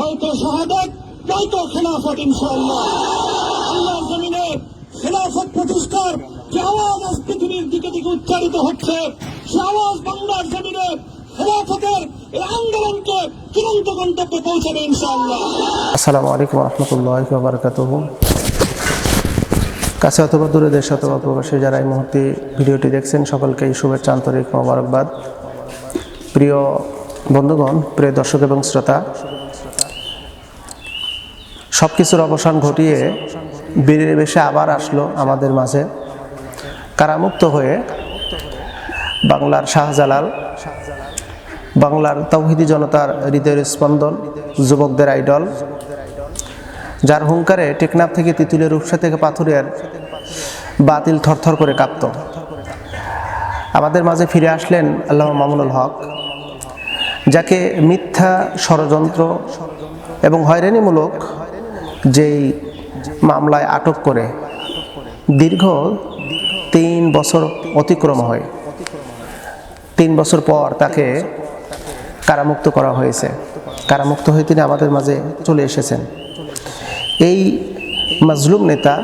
হয়তো শাহাদাত, নয়তো খেলাফত, ইনশাআল্লাহ। আল্লাহর জমিনে খেলাফত প্রতিষ্ঠার যে আওয়াজ আজ পৃথিবীর দিকে দিকে উচ্চারিত হচ্ছে, সে আওয়াজ বাংলার জমিনে খেলাফতের এই আন্দোলনকে চূড়ান্ত গন্তব্যে পৌঁছাবে, ইনশাআল্লাহ। আসসালামু আলাইকুম রহমতুল্লাহ বারকাত কাছে অথবা দূরে দেশ অথবা প্রবাসী যারা এই মুহূর্তে ভিডিওটি দেখছেন, সকলকেই শুভেচ্ছা, আন্তরিক মোবারকবাদ। প্রিয় বন্ধুগণ, প্রিয় দর্শক এবং শ্রোতা সব কিছুর অবসান ঘটিয়ে বীরের বেশে আবার আসলো আমাদের মাঝে। কারামুক্ত হয়ে বাংলার শাহজালাল, বাংলার তৌহিদি জনতার হৃদয়ের স্পন্দন, যুবকদের আইডল, যার হুঙ্কারে টেকনাফ থেকে তিতুলের রূপসা থেকে পাথুরিয়ার বাতিল থরথর করে কাঁপত। আমাদের মাঝে ফিরে আসলেন আল্লাহ মামুনুল হক, যাকে মিথ্যা ষড়যন্ত্র এবং হয়রানিমূলক যেই মামলায় আটক করে দীর্ঘ তিন বছর অতিক্রম হয়। তিন বছর পর তাকে কারামুক্ত করা হয়েছে। কারামুক্ত হয়ে তিনি আমাদের মাঝে চলে এসেছেন। এই মাজলুম নেতা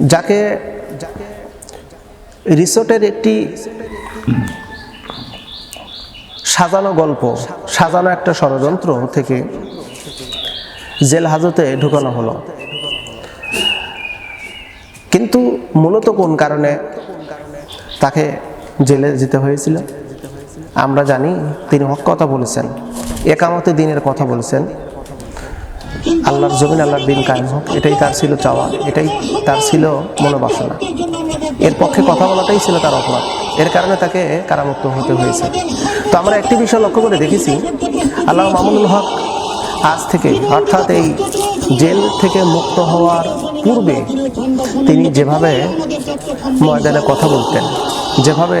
যাকে রিসোর্টের একটি সাজানো গল্প, সাজানো একটা ষড়যন্ত্র থেকে জেল হাজতে ঢুকানো হলো। কিন্তু মূলত কোন কারণে তাকে জেলে যেতে হয়েছিল? আমরা জানি তিনি হক কথা বলেছেন, একামতে দিনের কথা বলেছেন। আল্লাহর জমিন, আল্লাহর দিন কায়েম হোক, এটাই তার ছিল চাওয়া, এটাই তার ছিল মনোবাসনা। এর পক্ষে কথা বলাটাই ছিল তার অপরাধ। এর কারণে তাকে কারামুক্ত হতে হয়েছে। তো আমরা একটি বিষয় লক্ষ্য করে দেখেছি, আল্লাহ মামুনুল হক আজ থেকে, অর্থাৎ এই জেল থেকে মুক্ত হওয়ার পূর্বে তিনি যেভাবে ময়দানে কথা বলতেন, যেভাবে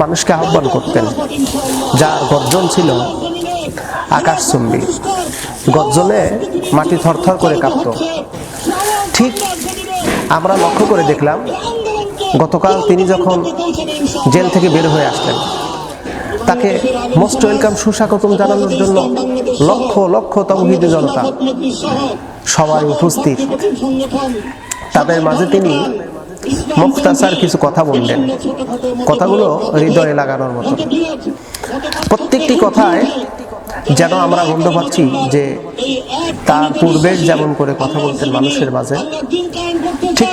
মানুষকে আহ্বান করতেন, যার গর্জন ছিল আকাশচুম্বী। গর্জনে মাটি থরথর করে কাঁপত। ঠিক আমরা লক্ষ্য করে দেখলাম, গতকাল তিনি যখন জেল থেকে বের হয়ে আসলেন তাকে মোস্ট ওয়েলকাম সুস্বাগতম জানানোর জন্য লক্ষ লক্ষ তৌহিদি জনতা সবাই উপস্থিত। তাদের মাঝে তিনি মুক্তাসার কিছু কথা বললেন। কথাগুলো হৃদয়ে লাগানোর মতো। প্রত্যেকটি কথায় যেন আমরা বলতে পারছি যে তার পূর্বে যেমন করে কথা বলতেন মানুষের মাঝে, ঠিক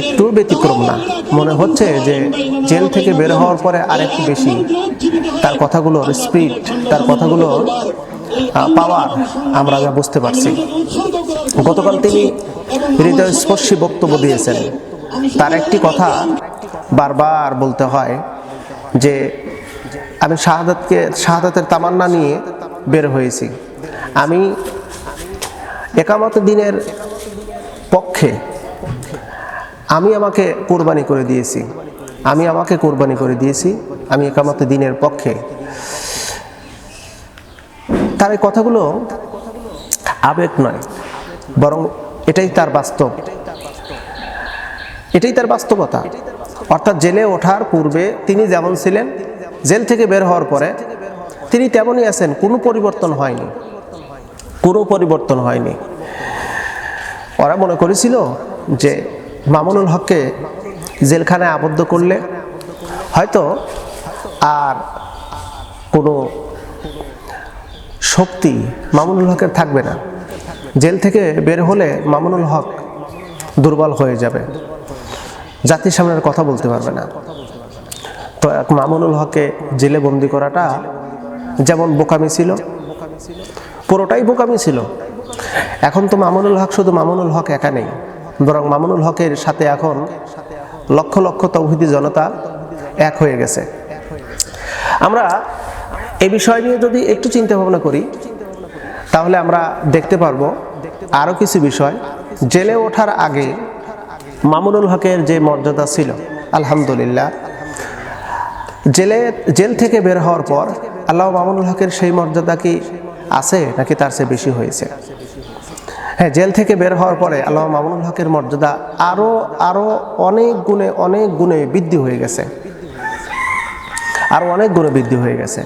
একটু ব্যতিক্রম না। মনে হচ্ছে যে জেল থেকে বের হওয়ার পরে আরেকটু বেশি তার কথাগুলোর স্পিড, তার কথাগুলোর পাওয়ার আমরা বুঝতে পারছি। গতকাল তিনি হৃদয়স্পর্শী বক্তব্য দিয়েছেন। তার একটি কথা বারবার বলতে হয় যে, আমি শাহাদাতকে, শাহাদাতের তামান্না নিয়ে বের হয়েছি। আমি একামত দিনের পক্ষে আমি আমাকে কোরবানি করে দিয়েছি। আমি আমাকে কোরবানি করে দিয়েছি, আমি একামত দিনের পক্ষে। তার এই কথাগুলো আবেগ নয়, বরং এটাই তার বাস্তব। এটাই তার বাস্তবতা। অর্থাৎ জেলে ওঠার পূর্বে তিনি যেমন ছিলেন, জেল থেকে বের হওয়ার পরে তিনি তেমনই আছেন, কোনো পরিবর্তন হয়নি। কোনো পরিবর্তন হয়নি। ওরা মনে করেছিল যে মামুনুল হককে জেলখানায় আবদ্ধ করলে হয়তো আর কোনো শক্তি মামুনুল হকের থাকবে না। জেল থেকে বের হলে মামুনুল হক দুর্বল হয়ে যাবে। জাতির সামনে কথা বলতে পারবে না। তো এক মামুনুল হককে জেলে বন্দি করাটা যেমন বোকামি ছিল, পুরোটাই বোকামি ছিল। এখন তো মামুনুল হক শুধু মামুনুল হক একা নেই, বরং মামুনুল হকের সাথে এখন লক্ষ লক্ষ তৌহিদি জনতা এক হয়ে গেছে। আমরা এই বিষয় নিয়ে যদি একটু চিন্তা ভাবনা করি, তাহলে আমরা দেখতে পারব আরও কিছু বিষয় জেলে ওঠার আগে মামুনুল হকের যে মর্যাদা ছিল, আলহামদুলিল্লাহ। জেলে, জেল থেকে বের হওয়ার পর আল্লাহ মামুনুল হকের সেই মর্যাদা কি আছে নাকি তার চেয়ে বেশি হয়েছে? হ্যাঁ জেল থেকে বের হওয়ার পরে আল্লাহ মামুনুল হকের মর্যাদা আরও আরও অনেক গুণে অনেক গুণে বৃদ্ধি হয়ে গেছে। আরও অনেক গুণে বৃদ্ধি হয়ে গেছে।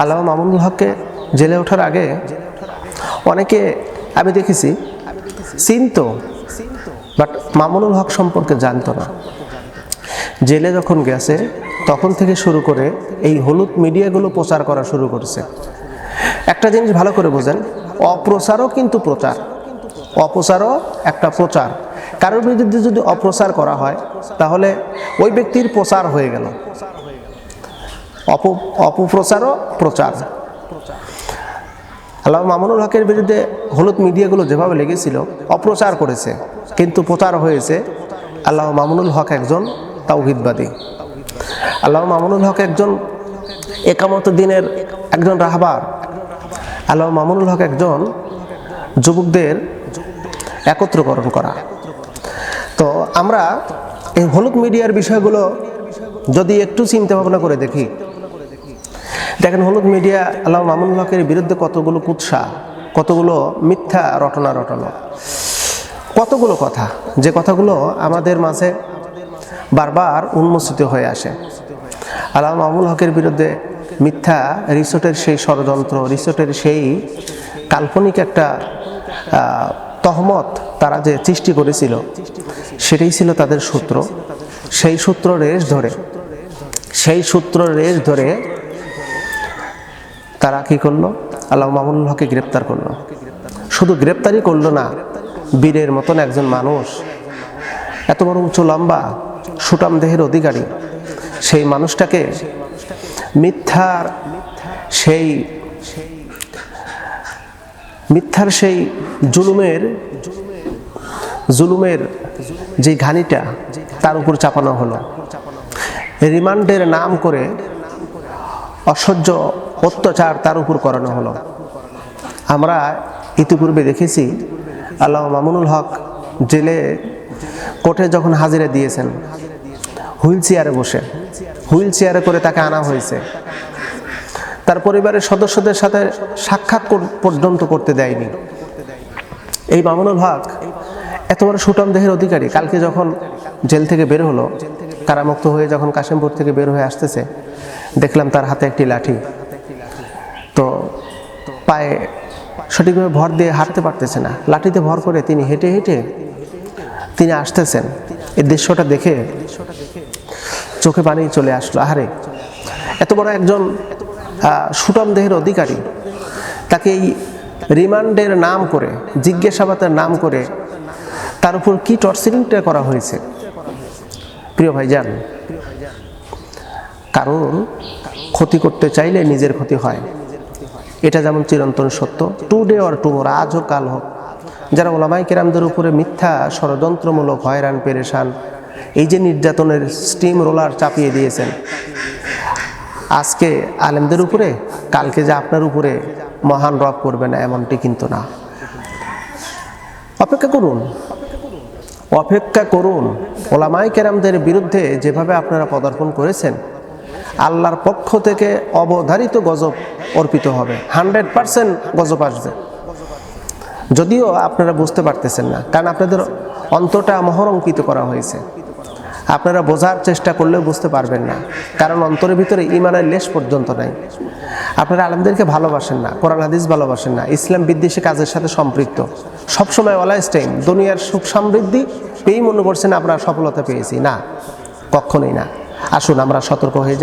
আল্লাহ মামুনুল হককে জেলে ওঠার আগে অনেকে, আমি দেখেছি চিনতো বাট মামুনুল হক সম্পর্কে জানতো না। জেলে যখন গেছে, তখন থেকে শুরু করে এই হলুদ মিডিয়াগুলো প্রচার করা শুরু করেছে। একটা জিনিস ভালো করে বোঝেন, অপ্রচারও কিন্তু প্রচার। অপ্রচারও একটা প্রচার। কারোর বিরুদ্ধে যদি অপ্রচার করা হয়, তাহলে ওই ব্যক্তির প্রচার হয়ে গেল। অপ, অপপ্রচারও প্রচার। আল্লাহ মামুনুল হকের বিরুদ্ধে হলুদ মিডিয়াগুলো যেভাবে লেগেছিল অপ্রচার করেছে, কিন্তু প্রচার হয়েছে আল্লাহ মামুনুল হক একজন তাওহিদবাদী। আল্লাহ মামুনুল হক একজন একামত দিনের একজন রাহবার। আল্লাহ মামুনুল হক একজন যুবকদের একত্রকরণ করা। তো আমরা এই হলুদ মিডিয়ার বিষয়গুলো যদি একটু চিন্তা ভাবনা করে দেখি। দেখেন, হলুদ মিডিয়া, আল্লাহ মামুনুল হকের বিরুদ্ধে কতগুলো কুৎসা, কতগুলো মিথ্যা রটনা রটনা। কতগুলো কথা, যে কথাগুলো আমাদের মাঝে বারবার উন্মোচিত হয়ে আসে। আল্লাহ মামুল হকের বিরুদ্ধে মিথ্যা রিসোর্টের সেই ষড়যন্ত্র, রিসোর্টের সেই কাল্পনিক একটা তহমত তারা যে সৃষ্টি করেছিল, সেটাই ছিল তাদের সূত্র। সেই সূত্র রেশ ধরে, সেই সূত্র রেশ ধরে তারা কি করল? আল্লাহ মামুনুল হককে গ্রেপ্তার করল। শুধু গ্রেপ্তারই করল না, বীরের মতন একজন মানুষ, এত বড় উঁচু লম্বা, সুটাম দেহের অধিকারী, সেই মানুষটাকে মিথ্যার, সেই মিথ্যার সেই জুলুমের জুলুমের যে ঘানিটা, তার উপর চাপানো হলো। রিমান্ডের নাম করে অসহ্য অত্যাচার তার উপর করানো হলো। আমরা ইতিপূর্বে দেখেছি আল্লাহ মামুনুল হক জেলে, কোর্টে যখন হাজিরা দিয়েছেন, হুইল চেয়ারে বসে, হুইল চেয়ারে করে তাকে আনা হয়েছে। তার পরিবারের সদস্যদের সাথে সাক্ষাৎ পর্যন্ত করতে দেয়নি। এই মামুনুল হক এত বড় সুটম দেহের অধিকারী, কালকে যখন জেল থেকে বের হলো, কারামুক্ত হয়ে যখন কাশিমপুর থেকে বের হয়ে আসতেছে, দেখলাম তার হাতে একটি লাঠি। তো পায়ে সঠিকভাবে ভর দিয়ে হাঁটতে পারতেছে না। লাঠিতে ভর করে তিনি হেঁটে হেঁটে তিনি আসতেছেন। এই দৃশ্যটা দেখে চোখে পানি চলে আসলো। আহারে, এত বড় একজন সুটম দেহের অধিকারী। তাকে এই রিমান্ডের নাম করে, জিজ্ঞাসাবাদের নাম করে তার উপর কি টর্চারিংটা করা হয়েছে? প্রিয় ভাই যান কারণ ক্ষতি করতে চাইলে নিজের ক্ষতি হয়। এটা যেমন চিরন্তন সত্য টু ডে অর টুমোর আজ হোক কাল হোক। যারা ওলামাই কেরামদের উপরে মিথ্যা, ষড়যন্ত্রমূলক হয়রান, পেরেশান, এই যে নির্যাতনের স্টিম রোলার চাপিয়ে দিয়েছেন আজকে আলেমদের উপরে, কালকে যে আপনার উপরে মহান রব করবে না, এমনটি কিন্তু না। অপেক্ষা করুন। অপেক্ষা করুন। ওলামাই কেরামদের বিরুদ্ধে যেভাবে আপনারা পদার্পণ করেছেন, আল্লাহর পক্ষ থেকে অবধারিত গজব অর্পিত হবে। হান্ড্রেড পারসেন্ট গজব আসবে। যদিও আপনারা বুঝতে পারতেছেন না, কারণ আপনাদের অন্তটা মহরঙ্কিত করা হয়েছে। আপনারা বোঝার চেষ্টা করলেও বুঝতে পারবেন না। কারণ অন্তরের ভিতরে ইমানের লেশ পর্যন্ত নাই। আপনারা আলমদেরকে ভালোবাসেন না, কোরআন, হাদিস ভালোবাসেন না। ইসলাম বিদ্বেষী কাজের সাথে সম্পৃক্ত। সবসময় অলাইস টাইম দুনিয়ার সুখ সমৃদ্ধি পেয়েই মনে করছেন আপনারা সফলতা পেয়েছি। না, কখনোই না। আসুন, আমরা সতর্ক হয়ে যাই।